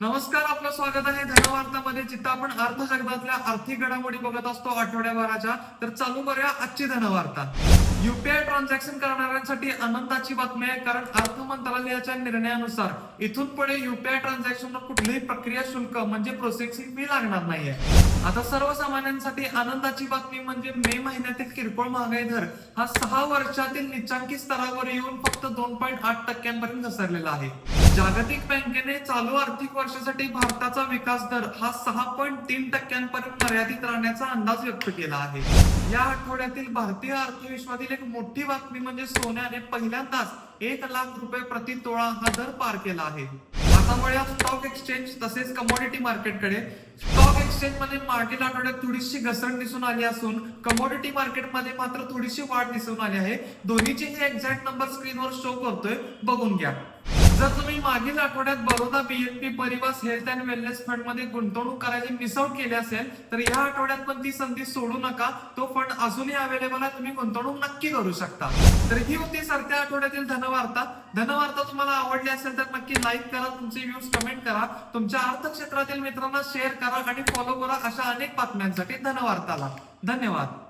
नमस्कार आपलं स्वागत आहे. धनवार्तामध्ये जिथं आपण अर्थजगतातल्या आर्थिक घडामोडी बघत असतो आठवड्याभराच्या तर चालू करूया आजची धनवार्ता. युपीआय ट्रान्झॅक्शन करणाऱ्यांसाठी आनंदाची बातमी आहे कारण अर्थ मंत्रालयाच्या निर्णयानुसार इथून पुढे युपीआय ट्रान्झॅक्शनवर कुठलीही प्रक्रिया शुल्क म्हणजे प्रोसेसिंग फी लागणार नाहीये. आता सर्वसामान्यांसाठी आनंदाची बातमी म्हणजे मे महिन्यातील किरकोळ महागाई दर हा सहा वर्षातील निचांकी स्तरावर येऊन फक्त दोन पॉईंट आठ टक्क्यांपर्यंत घसरलेला आहे. जागतिक बँकेने चालू आर्थिक वर्षासाठी भारताचा विकास दर हा सहा पॉईंट तीन टक्क्यांपर्यंत मर्यादित राहण्याचा अंदाज व्यक्त केला आहे. या आठवड्यातील भारतीय अर्थविश्वातील एक मोठी बातमी म्हणजे सोन्याने पहिल्यांदाच एक लाख रुपये प्रति तोळा हा दर पार केला आहे. आता स्टॉक एक्सचेंज तसेच कमोडिटी मार्केटकडे स्टॉक एक्सचेंजमध्ये मागील आठवड्यात थोडीशी घसरण दिसून आली असून कमोडिटी मार्केटमध्ये मात्र थोडीशी वाढ दिसून आली आहे. दोन्हीचे हे एक्झॅक्ट नंबर स्क्रीनवर शो करतोय. बघून घ्या. जर तुम्ही मागील आठवड्यात Baroda BNP Paribas health and wellness फंडमध्ये गुंतवणूक करायची मिसआउट केली असेल तर या आठवड्यात पण ती संधी सोडू नका. तो फंड अजूनही अवेलेबल आहे तुम्ही गुंतवणूक नक्की करू शकता. तर ही होती सरत्या आठवड्यातील धनवार्ता. धनवार्ता तुम्हाला आवडली असेल तर नक्की लाईक करा तुमचे व्ह्यूज कमेंट करा तुमच्या अर्थक्षेत्रातील मित्रांना शेअर करा आणि फॉलो करा अशा अनेक बातम्यांसाठी धनवार्ताला. धन्यवाद.